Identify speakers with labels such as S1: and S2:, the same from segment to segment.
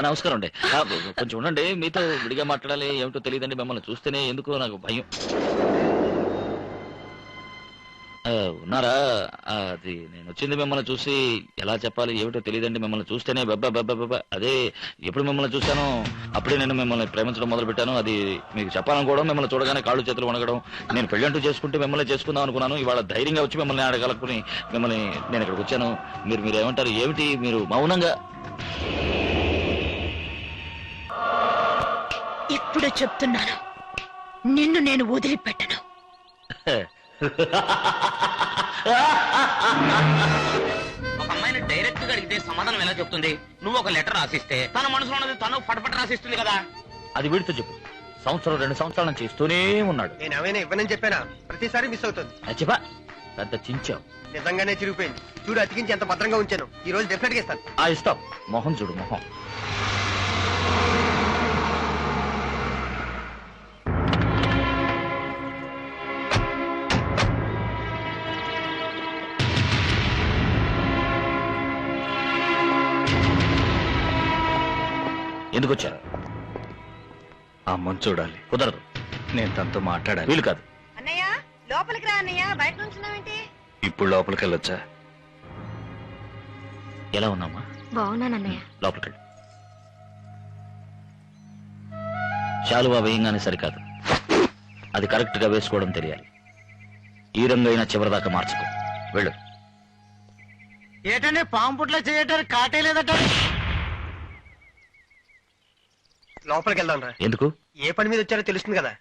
S1: నమస్కారం అండి. ఆ, కొంచెం ఉండండి మీతో విడిగా మాట్లాడాలి ఏమిటో తెలియదండి మిమ్మల్ని చూస్తేనే ఎందుకో నాకు భయం. ఆ, ఉన్నారా? ఆ, అది నేను వచ్చింది మిమ్మల్ని చూసి ఎలా చెప్పాలి ఏమిటో తెలియదండి మిమ్మల్ని చూస్తేనే బెబ్బ బెబ్బ బెబ్బ అదే ఎప్పుడు మిమ్మల్ని చూశానో అప్పుడే నేను మిమ్మల్ని ప్రేమించడం మొదలు పెట్టాను అది మీకు చెప్పాలనుకోవడం మిమ్మల్ని చూడగానే కాళ్ళు చేతులు వణగడం. నేను పెళ్ళంటూ చేసుకుంటే మిమ్మల్ని చేసుకుందాం అనుకున్నాను. ఇవాళ ధైర్యంగా వచ్చి మిమ్మల్ని అడగలనుకుని మిమ్మల్ని నేను ఇక్కడికి వచ్చాను. మీరు మీరు ఏమంటారు? ఏమిటి? మీరు మౌనంగా
S2: ఇప్పుడు చెప్తున్నాను. నిన్ను నేను వదిలిపెట్టను.
S3: ఒక అమ్మాయిని డైరెక్ట్గా అడిగితే సమాధానం ఎలా చెప్తుంది? నువ్వు ఒక లెటర్ రాసిస్తే తన మనసులో ఉన్నది తను ఫటఫట రాసిస్తుంది కదా.
S1: అది వీడితో చెప్పు. సంవత్సరం రెండు సంవత్సరాల నుంచి ఇస్తూనే ఉన్నాడు.
S4: నేను ఏమైనా ఇవ్వనని చెప్పానా? ప్రతిసారి మిస్ అవుతుంది.
S1: చెప్పా. పెద్ద చించావు.
S4: నిజంగానే చిరిగిపోయింది. చూడు అతికించి ఎంత భద్రంగా ఉంచాను. ఈ రోజు డెఫినెట్గా ఇస్తాను.
S1: ఆ ఇస్తాం మొహం చూడు మొహం. ఎందుకు వచ్చారు?
S5: అమ్మని చూడాలి.
S1: కుదరదు.
S5: నేను తనతో మాట్లాడాలి.
S1: వీలు కాదు.
S2: అన్నయ్య లోపలికి రా అన్నయ్య. బయట నుంచున్నావేంటి?
S5: ఇప్పుడు లోపలికి వెళ్ళొచ్చా
S1: ఎలా ఉన్నామా
S2: బాగున్నానన్నయ్య
S1: లోపలికి వెళ్ళు శాలువా వేయంగానే సరికాదు. అది కరెక్ట్గా వేసుకోవడం తెలియాలి. ఈ రంగు అయినా చివరిదాకా మార్చుకో. వెళ్ళు.
S4: ఏటంటే పాము పుట్ల చేయటానికి కాటే లేదట. లోపలికి వెళ్దాం రా.
S1: ఎందుకు?
S4: ఏ పని మీద వచ్చారో తెలుస్తుంది కదా.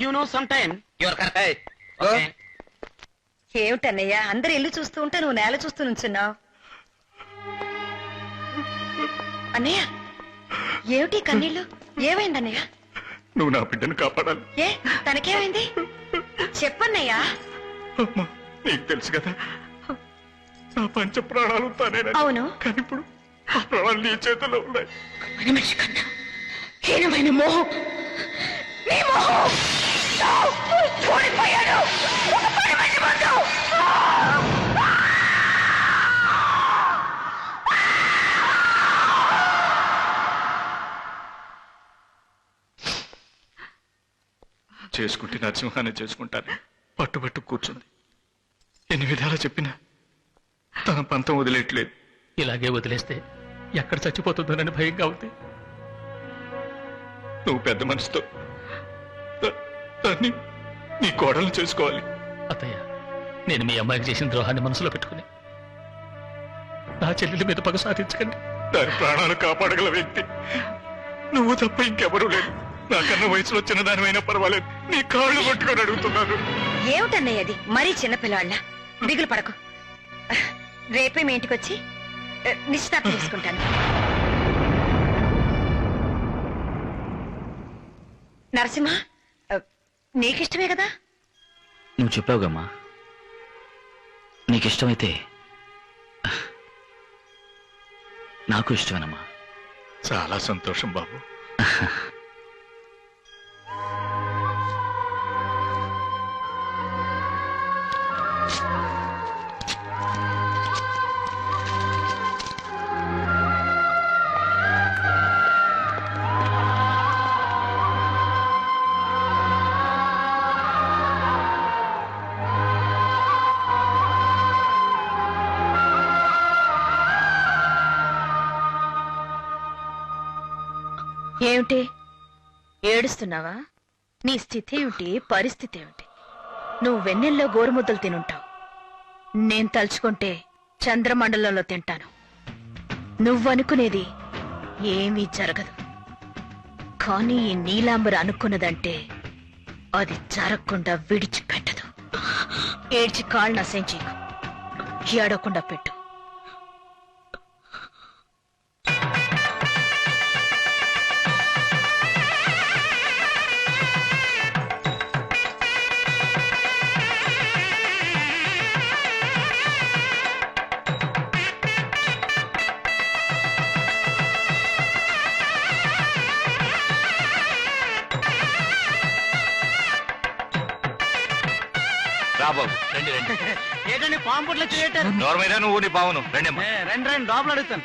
S3: You know some time your correct
S2: ఏమిటన్నయ్య అందరు ఇల్లు చూస్తూ ఉంటే నువ్వు నేల చూస్తూ నుంచున్నావు. అన్నయ్య ఏమిటి కన్నీళ్ళు? ఏమైంది అన్నయ్య
S5: నువ్వు నా బిడ్డను కాపాడాలి.
S2: ఏ తనకేమైంది? చెప్పన్నయ్యా.
S5: నీకు తెలుసు కదా నా పంచ ప్రాణాలు
S2: అవును.
S5: కానీ ఇప్పుడు ప్రాణాలు నీ చేతుల్లో ఉన్నాయి.
S2: మన మనిషి కన్నా హీనమైన మోహం. నీ మోహం. ఓడిపోయాడు ఒక పని మనిషి ముందు.
S5: చేసుకుంటే నరసింహాన్ని చేసుకుంటాను. పట్టుబట్టు కూర్చుంది. ఎన్ని విధాలు చెప్పినా తన పంతం వదిలేట్లేదు
S6: ఇలాగే వదిలేస్తే ఎక్కడ చచ్చిపోతుందోనని భయంగా ఉంది.
S5: నువ్వు పెద్ద మనసుతో దాన్ని నీ కోడలు చేసుకోవాలి.
S6: అత్తయ్య నేను మీ అమ్మాయికి చేసిన ద్రోహాన్ని మనసులో పెట్టుకుని నా చెల్లెల మీద పగ సాధించకండి.
S5: దాని ప్రాణాలు కాపాడగల వ్యక్తి. నువ్వు తప్ప ఇంకెవరూ లేదు నాకన్నా వయసులో చిన్నదానివైనా పర్వాలేదు. నీ కాళ్ళు పట్టుకొని అడుగుతున్నాను.
S2: ఏమిటన్నయ్య అది? మరీ చిన్నపిల్లాళ్ళ దిగులు పడకు. రేపే మీ ఇంటికి వచ్చి నిశ్చితార్థం తీసుకుంటాను. నరసింహ నీకిష్టమే కదా?
S1: నువ్వు చెప్పావుగమ్మా. నీకిష్టమైతే నాకు ఇష్టమేనమ్మా.
S5: చాలా సంతోషం బాబు.
S2: ఏమిటి? ఏడుస్తున్నావా? నీ స్థితి ఏమిటి? పరిస్థితి ఏమిటి? నువ్వు వెన్నెల్లో గోరుముద్దలు తినుంటావు. నేను తలుచుకుంటే చంద్రమండలంలో తింటాను. నువ్వనుకునేది ఏమీ జరగదు. కానీ ఈ నీలాంబర్ అనుకున్నదంటే అది జరగకుండా విడిచిపెట్టదు. ఏడ్చి కాళ్ళు నశించి ఏడకుండా పెట్టు.
S6: రండి రండి.
S4: ఏటండి పాము పుట్ల చేయటానికి
S5: నోరు మీద నువ్వు నీ బావును రండి
S4: రండి రండి లోపల అడుగుతాను.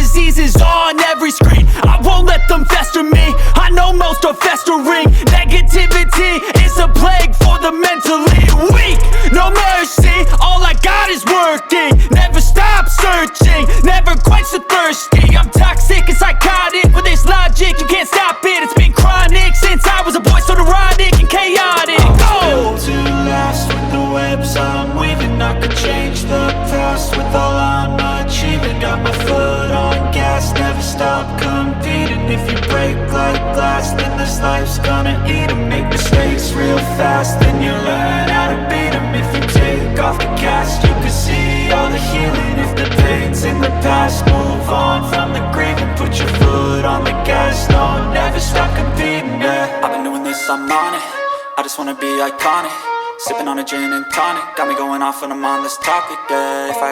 S7: The thirsty. I'm toxic and psychotic. With this logic, you can't stop it. It's been chronic since I was a boy, so neurotic and chaotic. Go!
S8: to last with the webs I'm weaving. I could change the past with all I'm achieving. Got my foot on gas, never stop competing. If you break like glass, then this life's gonna eat 'em. Make mistakes real fast, then you learn how to beat 'em. If you take off the cast, you can see all the healing. If the pain's in the past, move on from the grave and put your foot on the gas. No, never stop competing. Yeah, I've been doing this, I'm on it. I just wanna be iconic. Sipping on a gin and tonic, got me going off on this topic. Yeah, if I